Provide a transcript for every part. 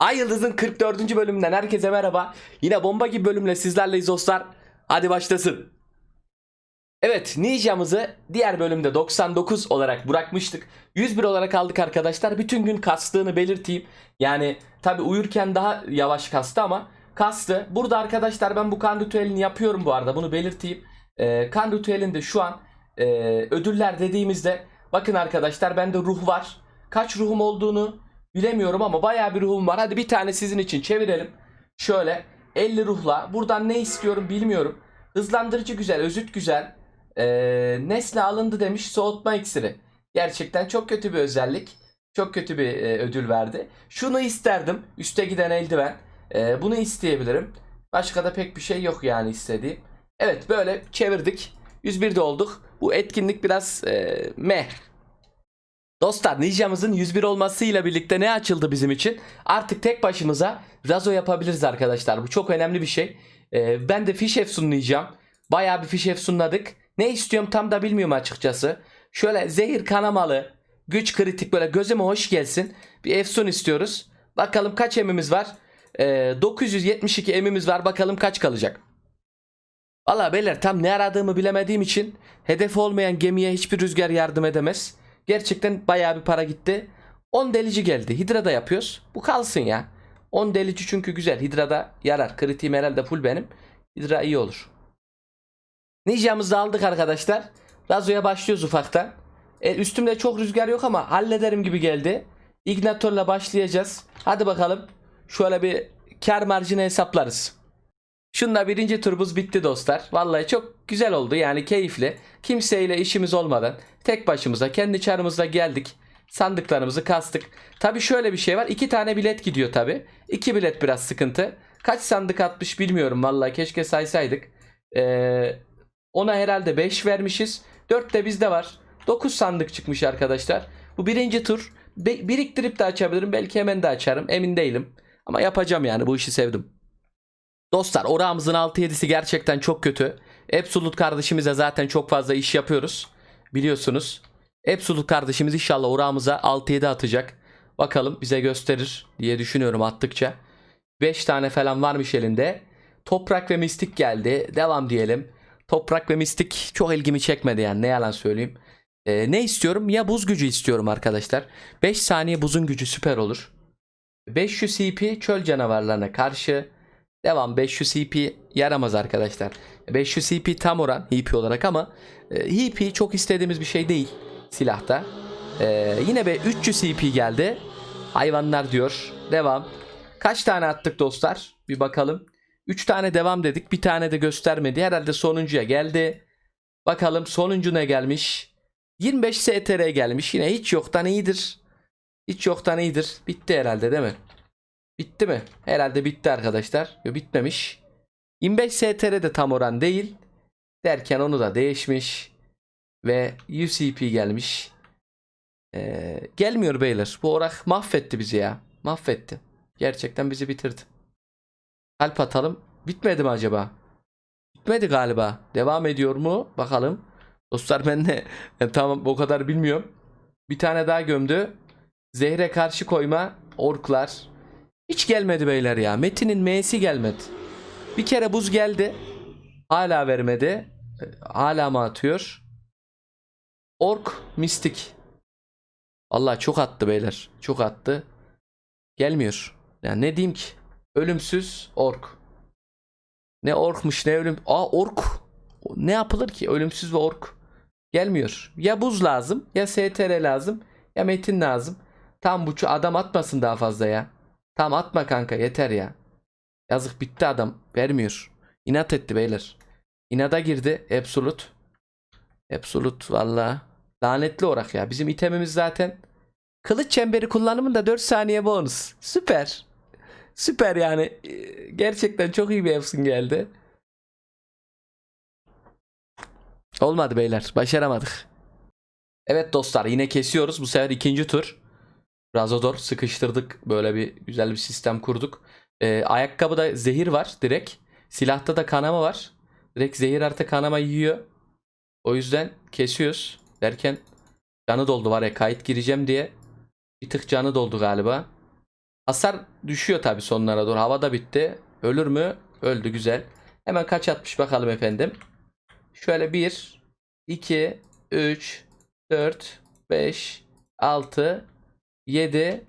Ay Yıldız'ın 44. bölümünden herkese merhaba. Yine bomba gibi bölümle sizlerleyiz dostlar. Hadi başlasın. Evet Ninja'mızı diğer bölümde 99 olarak bırakmıştık. 101 olarak aldık arkadaşlar. Bütün gün kastığını belirteyim. Yani tabi uyurken daha yavaş kastı ama kastı. Burada arkadaşlar ben bu kan ritüelini yapıyorum bu arada bunu belirteyim. Ee, kan ritüelinde şu an e, ödüller dediğimizde bakın arkadaşlar bende ruh var. Kaç ruhum olduğunu bilemiyorum ama bayağı bir ruhum var. Hadi bir tane sizin için çevirelim. Şöyle 50 ruhla buradan ne istiyorum bilmiyorum. Hızlandırıcı güzel, özüt güzel. Ee, nesne alındı demiş soğutma iksiri. Gerçekten çok kötü bir özellik. Çok kötü bir e, ödül verdi. Şunu isterdim. Üste giden eldiven. Ee, bunu isteyebilirim. Başka da pek bir şey yok yani istediğim. Evet böyle çevirdik. 101'de olduk. Bu etkinlik biraz e, meh. Dostlar Ninja'mızın 101 olmasıyla birlikte ne açıldı bizim için? Artık tek başımıza Razo yapabiliriz arkadaşlar. Bu çok önemli bir şey. Ee, ben de fiş efsunlayacağım. Bayağı bir fiş efsunladık. Ne istiyorum tam da bilmiyorum açıkçası. Şöyle zehir kanamalı, güç kritik böyle gözüme hoş gelsin. Bir efsun istiyoruz. Bakalım kaç emimiz var? Ee, 972 emimiz var. Bakalım kaç kalacak? Valla beyler tam ne aradığımı bilemediğim için hedef olmayan gemiye hiçbir rüzgar yardım edemez. Gerçekten bayağı bir para gitti. 10 delici geldi. Hidrada yapıyoruz. Bu kalsın ya. 10 delici çünkü güzel. Hidrada yarar. Kritiğim herhalde full benim. Hidra iyi olur. Ninja'mızı aldık arkadaşlar. Razo'ya başlıyoruz ufaktan. E, üstümde çok rüzgar yok ama hallederim gibi geldi. Ignatörle başlayacağız. Hadi bakalım. Şöyle bir kar marjını hesaplarız. Şunla birinci turumuz bitti dostlar. Vallahi çok güzel oldu yani keyifli. Kimseyle işimiz olmadan tek başımıza kendi çarımızla geldik. Sandıklarımızı kastık. Tabi şöyle bir şey var. iki tane bilet gidiyor tabi. İki bilet biraz sıkıntı. Kaç sandık atmış bilmiyorum vallahi keşke saysaydık. Ee, ona herhalde 5 vermişiz. 4 de bizde var. 9 sandık çıkmış arkadaşlar. Bu birinci tur. Biriktirip de açabilirim. Belki hemen de açarım. Emin değilim. Ama yapacağım yani bu işi sevdim. Dostlar orağımızın 6-7'si gerçekten çok kötü. Absolute kardeşimize zaten çok fazla iş yapıyoruz. Biliyorsunuz. Absolute kardeşimiz inşallah orağımıza 6-7 atacak. Bakalım bize gösterir diye düşünüyorum attıkça. 5 tane falan varmış elinde. Toprak ve mistik geldi. Devam diyelim. Toprak ve mistik çok ilgimi çekmedi yani ne yalan söyleyeyim. Ee, ne istiyorum? Ya buz gücü istiyorum arkadaşlar. 5 saniye buzun gücü süper olur. 500 CP çöl canavarlarına karşı Devam 500 CP yaramaz arkadaşlar. 500 CP tam oran HP olarak ama e, HP çok istediğimiz bir şey değil silahta. E, yine be 300 CP geldi. Hayvanlar diyor. Devam. Kaç tane attık dostlar? Bir bakalım. 3 tane devam dedik. Bir tane de göstermedi. Herhalde sonuncuya geldi. Bakalım sonuncu ne gelmiş? 25 STR gelmiş. Yine hiç yoktan iyidir. Hiç yoktan iyidir. Bitti herhalde değil mi? Bitti mi? Herhalde bitti arkadaşlar. Yo, bitmemiş. 25 STR de tam oran değil. Derken onu da değişmiş. Ve UCP gelmiş. Ee, gelmiyor beyler. Bu orak mahvetti bizi ya. Mahvetti. Gerçekten bizi bitirdi. Kalp atalım. Bitmedi mi acaba? Bitmedi galiba. Devam ediyor mu? Bakalım. Dostlar ben de tamam o kadar bilmiyorum. Bir tane daha gömdü. Zehre karşı koyma. Orklar. Hiç gelmedi beyler ya. Metin'in M'si gelmedi. Bir kere buz geldi. Hala vermedi. E, Hala mı atıyor? Ork mistik. Allah çok attı beyler. Çok attı. Gelmiyor. Yani ne diyeyim ki? Ölümsüz ork. Ne orkmuş ne ölüm. Aa ork. Ne yapılır ki? Ölümsüz ve ork. Gelmiyor. Ya buz lazım ya STR lazım ya metin lazım. Tam bu adam atmasın daha fazla ya. Tam atma kanka yeter ya. Yazık bitti adam. Vermiyor. İnat etti beyler. İnada girdi. Absolute. Absolute valla. Lanetli orak ya. Bizim itemimiz zaten. Kılıç çemberi kullanımında 4 saniye bonus. Süper. Süper yani. Ee, Gerçekten çok iyi bir Efsun geldi. Olmadı beyler. Başaramadık. Evet dostlar yine kesiyoruz. Bu sefer ikinci tur. Razodor sıkıştırdık. Böyle bir güzel bir sistem kurduk. Ee, ayakkabıda zehir var direkt. Silahta da kanama var. Direkt zehir artı kanama yiyor. O yüzden kesiyoruz. Derken canı doldu var ya kayıt gireceğim diye. Bir tık canı doldu galiba. Hasar düşüyor tabi sonlara doğru. Havada bitti. Ölür mü? Öldü güzel. Hemen kaç atmış bakalım efendim. Şöyle 1, 2, 3, 4, 5, 6, 7,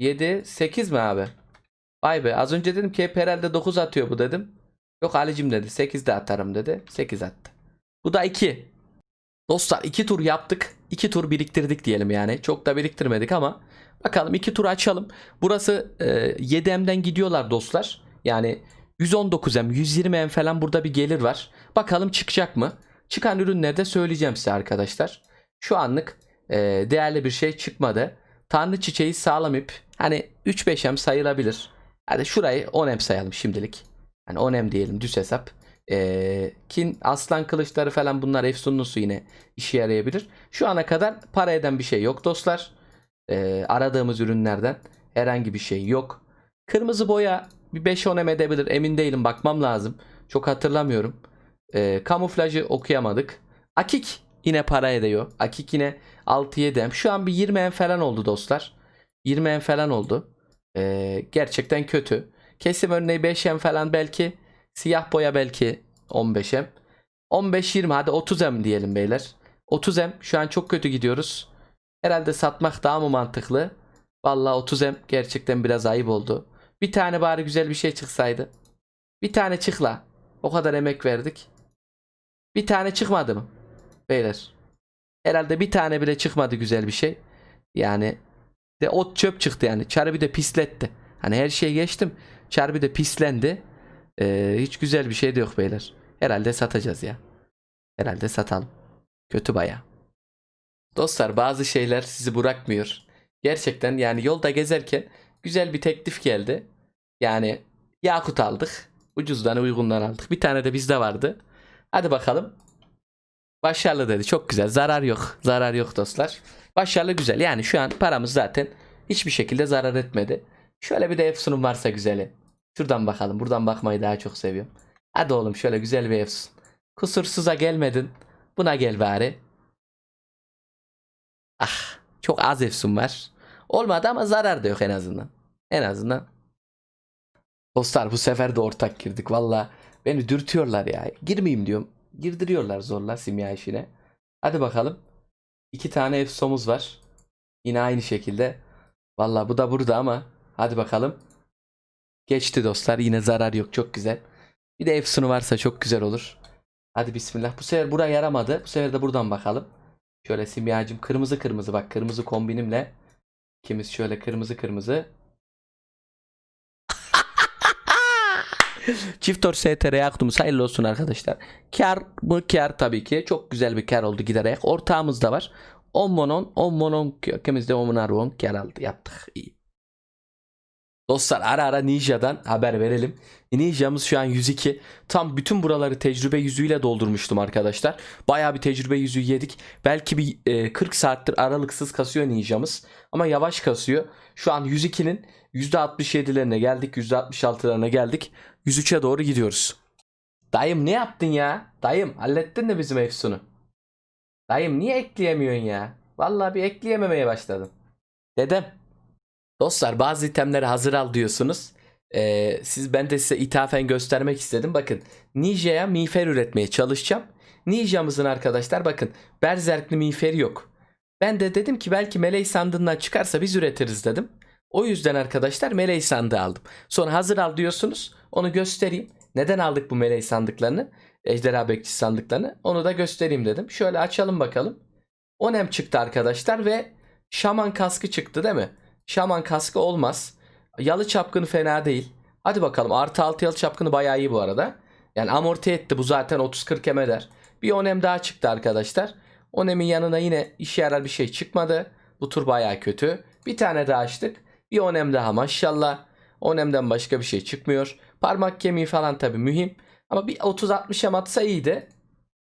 7, 8 mi abi? Vay be az önce dedim ki hep herhalde 9 atıyor bu dedim. Yok Ali'cim dedi 8 de atarım dedi. 8 attı. Bu da 2. Dostlar 2 tur yaptık. 2 tur biriktirdik diyelim yani. Çok da biriktirmedik ama bakalım 2 tur açalım. Burası e, 7M'den gidiyorlar dostlar. Yani 119M, 120M falan burada bir gelir var. Bakalım çıkacak mı? Çıkan ürünleri de söyleyeceğim size arkadaşlar. Şu anlık e, değerli bir şey çıkmadı. Tanrı çiçeği sağlam ip. Hani 3-5M sayılabilir. Hadi şurayı 10M sayalım şimdilik. Hani 10M diyelim düz hesap. Ee, kin aslan kılıçları falan bunlar efsunlusu yine işe yarayabilir. Şu ana kadar para eden bir şey yok dostlar. Ee, aradığımız ürünlerden herhangi bir şey yok. Kırmızı boya bir 5-10 M edebilir emin değilim bakmam lazım. Çok hatırlamıyorum. Ee, kamuflajı okuyamadık. Akik yine para ediyor. Akik yine 6-7 M. Şu an bir 20 M falan oldu dostlar. 20 M falan oldu. Ee, gerçekten kötü. Kesim örneği 5 M falan belki. Siyah boya belki 15 M. 15-20 hadi 30 M diyelim beyler. 30 M şu an çok kötü gidiyoruz. Herhalde satmak daha mı mantıklı? Vallahi 30 M gerçekten biraz ayıp oldu. Bir tane bari güzel bir şey çıksaydı. Bir tane çıkla. O kadar emek verdik. Bir tane çıkmadı mı? Beyler. Herhalde bir tane bile çıkmadı güzel bir şey. Yani de ot çöp çıktı yani. Çarı bir de pisletti. Hani her şeye geçtim. Çarı bir de pislendi. Ee, hiç güzel bir şey de yok beyler. Herhalde satacağız ya. Herhalde satalım. Kötü baya. Dostlar bazı şeyler sizi bırakmıyor. Gerçekten yani yolda gezerken güzel bir teklif geldi. Yani yakut aldık. Ucuzdan uygundan aldık. Bir tane de bizde vardı. Hadi bakalım. Başarılı dedi. Çok güzel. Zarar yok. Zarar yok dostlar. Başarılı güzel. Yani şu an paramız zaten hiçbir şekilde zarar etmedi. Şöyle bir de Efsun'un varsa güzeli. Şuradan bakalım. Buradan bakmayı daha çok seviyorum. Hadi oğlum şöyle güzel bir Efsun. Kusursuza gelmedin. Buna gel bari. Ah çok az Efsun var. Olmadı ama zarar da yok en azından. En azından. Dostlar bu sefer de ortak girdik. Valla beni dürtüyorlar ya. Girmeyeyim diyorum. Girdiriyorlar zorla simya işine. Hadi bakalım. İki tane Efsomuz var. Yine aynı şekilde. Valla bu da burada ama. Hadi bakalım. Geçti dostlar. Yine zarar yok. Çok güzel. Bir de Efsun'u varsa çok güzel olur. Hadi bismillah. Bu sefer buraya yaramadı. Bu sefer de buradan bakalım. Şöyle simyacım kırmızı kırmızı bak kırmızı kombinimle. İkimiz şöyle kırmızı kırmızı. Çift or STR yakıtımız hayırlı olsun arkadaşlar. Kar mı kar tabii ki. Çok güzel bir kar oldu giderek. Ortağımız da var. 10 monon 10 monon ikimiz de 10 monon kar aldı yaptık. İyi. Dostlar ara ara Ninja'dan haber verelim. Ninja'mız şu an 102. Tam bütün buraları tecrübe yüzüyle doldurmuştum arkadaşlar. Bayağı bir tecrübe yüzüğü yedik. Belki bir e, 40 saattir aralıksız kasıyor Ninja'mız. Ama yavaş kasıyor. Şu an 102'nin %67'lerine geldik. %66'larına geldik. 103'e doğru gidiyoruz. Dayım ne yaptın ya? Dayım hallettin de bizim Efsun'u. Dayım niye ekleyemiyorsun ya? Vallahi bir ekleyememeye başladım. Dedem. Dostlar bazı itemleri hazır al diyorsunuz. Ee, siz ben de size ithafen göstermek istedim. Bakın Ninja'ya miğfer üretmeye çalışacağım. Ninja'mızın arkadaşlar bakın berzerkli miğferi yok. Ben de dedim ki belki meleği sandığından çıkarsa biz üretiriz dedim. O yüzden arkadaşlar meleği sandığı aldım. Sonra hazır al diyorsunuz. Onu göstereyim. Neden aldık bu meleği sandıklarını? Ejderha bekçisi sandıklarını. Onu da göstereyim dedim. Şöyle açalım bakalım. Onem çıktı arkadaşlar ve şaman kaskı çıktı değil mi? Şaman kaskı olmaz. Yalı çapkını fena değil. Hadi bakalım. Artı 6 yalı çapkını bayağı iyi bu arada. Yani amorti etti bu zaten 30-40 em. Bir onem daha çıktı arkadaşlar. Onemin yanına yine işe yarar bir şey çıkmadı. Bu tur bayağı kötü. Bir tane daha açtık. Bir onem daha maşallah. Onemden başka bir şey çıkmıyor. Parmak kemiği falan tabi mühim. Ama bir 30-60 em atsa iyiydi.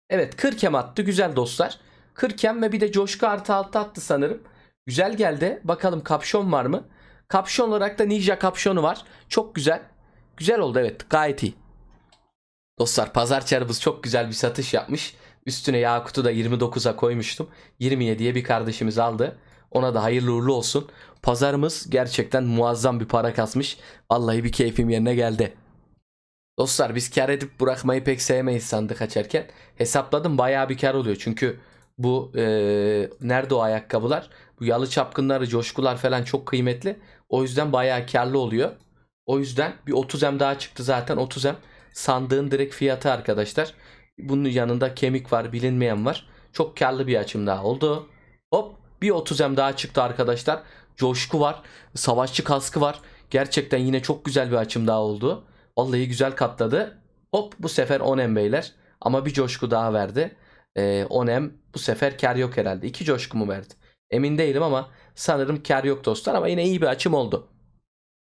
Evet 40 em attı. Güzel dostlar. 40 em ve bir de coşku artı 6 attı sanırım. Güzel geldi. Bakalım kapşon var mı? Kapşon olarak da Ninja kapşonu var. Çok güzel. Güzel oldu evet. Gayet iyi. Dostlar pazar çarımız çok güzel bir satış yapmış. Üstüne Yakut'u da 29'a koymuştum. 27'ye bir kardeşimiz aldı. Ona da hayırlı uğurlu olsun. Pazarımız gerçekten muazzam bir para kasmış. Vallahi bir keyfim yerine geldi. Dostlar biz kar edip bırakmayı pek sevmeyiz sandık açarken. Hesapladım bayağı bir kar oluyor. Çünkü bu eee, nerede o ayakkabılar? Bu yalı çapkınları, coşkular falan çok kıymetli. O yüzden bayağı karlı oluyor. O yüzden bir 30M daha çıktı zaten. 30M sandığın direkt fiyatı arkadaşlar. Bunun yanında kemik var, bilinmeyen var. Çok karlı bir açım daha oldu. Hop bir 30M daha çıktı arkadaşlar. Coşku var, savaşçı kaskı var. Gerçekten yine çok güzel bir açım daha oldu. Vallahi güzel katladı. Hop bu sefer 10M beyler. Ama bir coşku daha verdi. Ee, 10M bu sefer kar yok herhalde. İki coşku mu verdi? Emin değilim ama sanırım kar yok dostlar. Ama yine iyi bir açım oldu.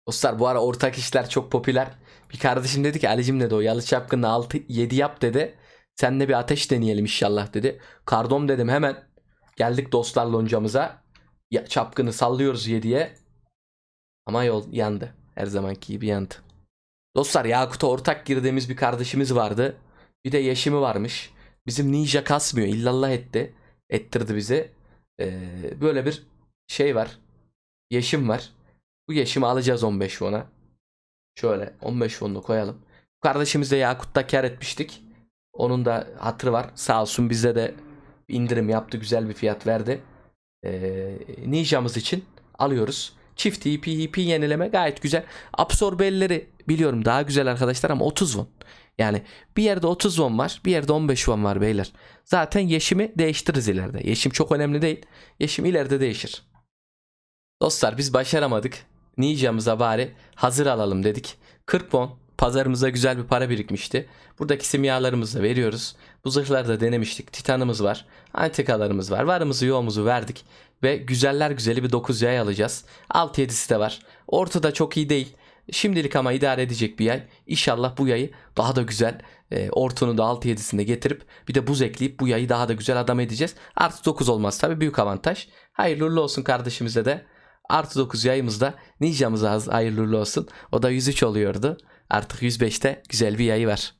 Dostlar bu ara ortak işler çok popüler. Bir kardeşim dedi ki Ali'cim dedi o yalı çapkınla 6 7 yap dedi. Seninle bir ateş deneyelim inşallah dedi. Kardom dedim hemen. Geldik dostlar loncamıza. Ya, çapkını sallıyoruz 7'ye. Ama yol yandı. Her zamanki gibi yandı. Dostlar Yakut'a ortak girdiğimiz bir kardeşimiz vardı. Bir de Yeşim'i varmış. Bizim ninja kasmıyor. İllallah etti. Ettirdi bizi. Ee, böyle bir şey var. Yeşim var. Bu Yeşim'i alacağız 15 won'a. Şöyle 15 won'unu koyalım. Bu kardeşimizle Yakut'ta kar etmiştik. Onun da hatırı var. Sağ olsun bize de indirim yaptı. Güzel bir fiyat verdi. Ee, Ninja'mız için alıyoruz. Çift EP, EP yenileme gayet güzel. Absorbelleri biliyorum daha güzel arkadaşlar ama 30 won. Yani bir yerde 30 won var, bir yerde 15 won var beyler. Zaten yeşimi değiştiririz ileride. Yeşim çok önemli değil. Yeşim ileride değişir. Dostlar biz başaramadık. Ninja'mıza bari hazır alalım dedik. 40 won pazarımıza güzel bir para birikmişti. Buradaki simyalarımızı da veriyoruz. Bu zırhları da denemiştik. Titanımız var. Antikalarımız var. Varımızı yoğumuzu verdik. Ve güzeller güzeli bir 9 yay alacağız. 6-7'si de var. Ortada çok iyi değil. Şimdilik ama idare edecek bir yay. İnşallah bu yayı daha da güzel e, ortunu da 6-7'sinde getirip bir de buz ekleyip bu yayı daha da güzel adam edeceğiz. Artı 9 olmaz tabi büyük avantaj. Hayırlı uğurlu olsun kardeşimize de. Artı 9 yayımızda ninjamıza hayırlı uğurlu olsun. O da 103 oluyordu. Artık 105'te güzel bir yayı var.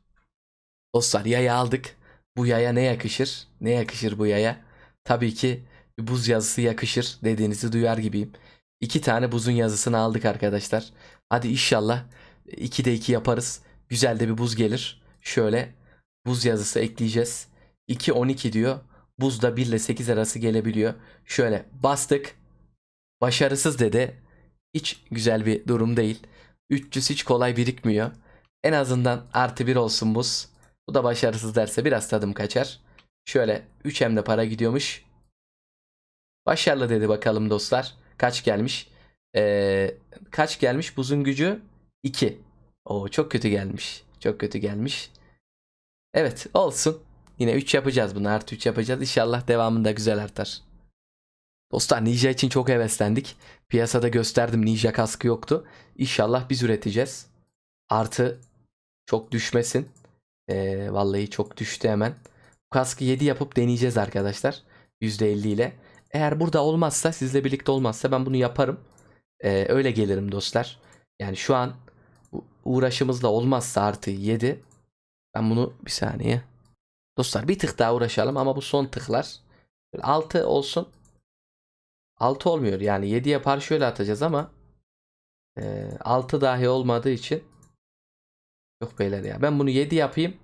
Dostlar yayı aldık. Bu yaya ne yakışır? Ne yakışır bu yaya? Tabii ki buz yazısı yakışır dediğinizi duyar gibiyim. İki tane buzun yazısını aldık arkadaşlar. Hadi inşallah 2'de 2 yaparız. Güzel de bir buz gelir. Şöyle buz yazısı ekleyeceğiz. 2 12 diyor. Buz da 1 ile 8 arası gelebiliyor. Şöyle bastık. Başarısız dedi. Hiç güzel bir durum değil. 300 hiç kolay birikmiyor. En azından artı 1 olsun buz. Bu da başarısız derse biraz tadım kaçar. Şöyle 3 hem de para gidiyormuş. Başarılı dedi bakalım dostlar. Kaç gelmiş? Ee, kaç gelmiş? Buzun gücü 2. Oo çok kötü gelmiş. Çok kötü gelmiş. Evet olsun. Yine 3 yapacağız bunu. Artı 3 yapacağız. İnşallah devamında güzel artar. Dostlar Ninja için çok heveslendik. Piyasada gösterdim Ninja kaskı yoktu. İnşallah biz üreteceğiz. Artı çok düşmesin. Ee, vallahi çok düştü hemen. Bu kaskı 7 yapıp deneyeceğiz arkadaşlar. %50 ile. Eğer burada olmazsa sizle birlikte olmazsa ben bunu yaparım. Ee, öyle gelirim dostlar. Yani şu an uğraşımızla olmazsa artı 7. Ben bunu bir saniye. Dostlar bir tık daha uğraşalım ama bu son tıklar. 6 olsun. 6 olmuyor yani 7 yapar şöyle atacağız ama 6 dahi olmadığı için yok beyler ya. Ben bunu 7 yapayım.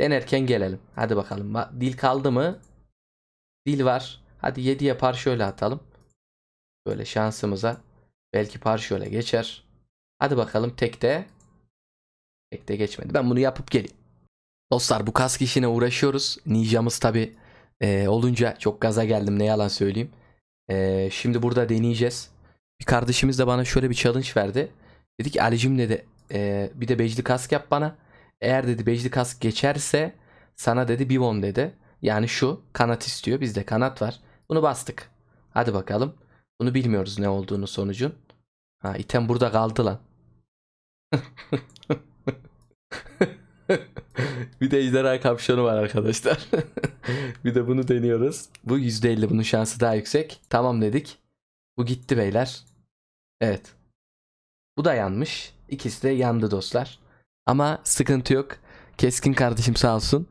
Denerken gelelim. Hadi bakalım. Ba- Dil kaldı mı? Dil var. Hadi 7 yapar şöyle atalım. Böyle şansımıza. Belki par şöyle geçer. Hadi bakalım tekte. Tekte geçmedi. Ben bunu yapıp geleyim. Dostlar bu kask işine uğraşıyoruz. Ninja'mız tabi olunca çok gaza geldim ne yalan söyleyeyim. E, şimdi burada deneyeceğiz. Bir kardeşimiz de bana şöyle bir challenge verdi. Dedi ki Ali'cim dedi e, bir de becli kask yap bana. Eğer dedi becli kask geçerse sana dedi bir won dedi. Yani şu kanat istiyor. Bizde kanat var. Bunu bastık. Hadi bakalım. Bunu bilmiyoruz ne olduğunu sonucun. Ha item burada kaldı lan. bir de ejderha kapşonu var arkadaşlar. bir de bunu deniyoruz. Bu %50 bunun şansı daha yüksek. Tamam dedik. Bu gitti beyler. Evet. Bu da yanmış. İkisi de yandı dostlar. Ama sıkıntı yok. Keskin kardeşim sağ olsun.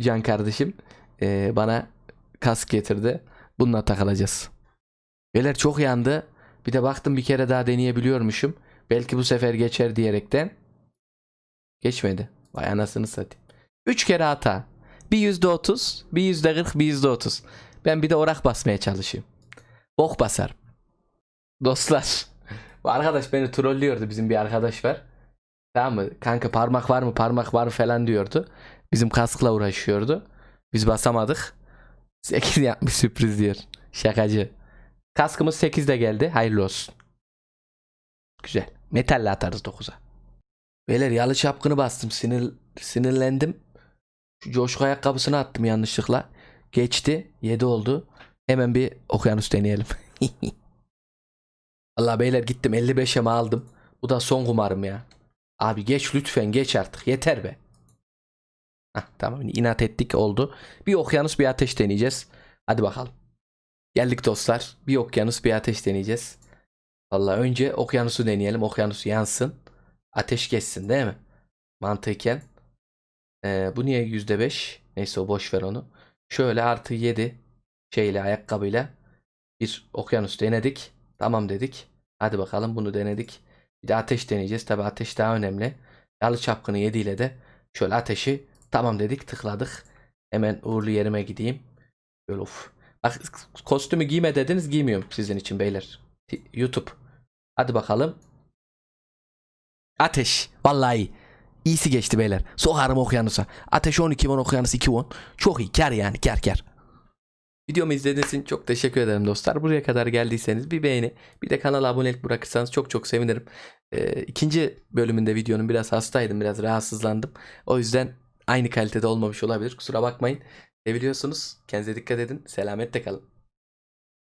Can kardeşim eee, bana kask getirdi. Bununla takılacağız. Beyler çok yandı. Bir de baktım bir kere daha deneyebiliyormuşum. Belki bu sefer geçer diyerekten. Geçmedi. Vay anasını satayım. 3 kere hata. Bir yüzde otuz, bir yüzde kırk, bir yüzde otuz. Ben bir de orak basmaya çalışayım. Bok basarım. Dostlar. Bu arkadaş beni trollüyordu. Bizim bir arkadaş var. Tamam mı? Kanka parmak var mı parmak var mı falan diyordu. Bizim kaskla uğraşıyordu. Biz basamadık. 8 yapmış sürpriz diyor. Şakacı. Kaskımız 8'de geldi. Hayırlı olsun. Güzel. Metalle atarız 9'a. Beyler yalı çapkını bastım. Sinir, sinirlendim. Şu coşku ayakkabısını attım yanlışlıkla. Geçti. 7 oldu. Hemen bir okyanus deneyelim. Allah beyler gittim 55'e mi aldım. Bu da son kumarım ya. Abi geç lütfen geç artık. Yeter be. Hah, tamam inat ettik oldu. Bir okyanus bir ateş deneyeceğiz. Hadi bakalım. Geldik dostlar. Bir okyanus bir ateş deneyeceğiz. Vallahi önce okyanusu deneyelim. Okyanus yansın. Ateş geçsin değil mi? Mantıken. Ee, bu niye %5? Neyse o boş ver onu. Şöyle artı 7 şeyle ayakkabıyla bir okyanus denedik. Tamam dedik. Hadi bakalım bunu denedik. Bir de ateş deneyeceğiz. Tabi ateş daha önemli. Yalı çapkını 7 ile de şöyle ateşi tamam dedik tıkladık. Hemen uğurlu yerime gideyim. Böyle of. Bak kostümü giyme dediniz giymiyorum sizin için beyler. YouTube. Hadi bakalım. Ateş. Vallahi iyisi geçti beyler. Sokarım okyanusa. Ateş 12 won okyanus 2 won. Çok iyi. Kar yani kar kar. Videomu izlediğiniz için çok teşekkür ederim dostlar. Buraya kadar geldiyseniz bir beğeni bir de kanala abonelik bırakırsanız çok çok sevinirim. Ee, ikinci bölümünde videonun biraz hastaydım biraz rahatsızlandım. O yüzden aynı kalitede olmamış olabilir kusura bakmayın. Seviliyorsunuz. Kendinize dikkat edin. Selametle kalın.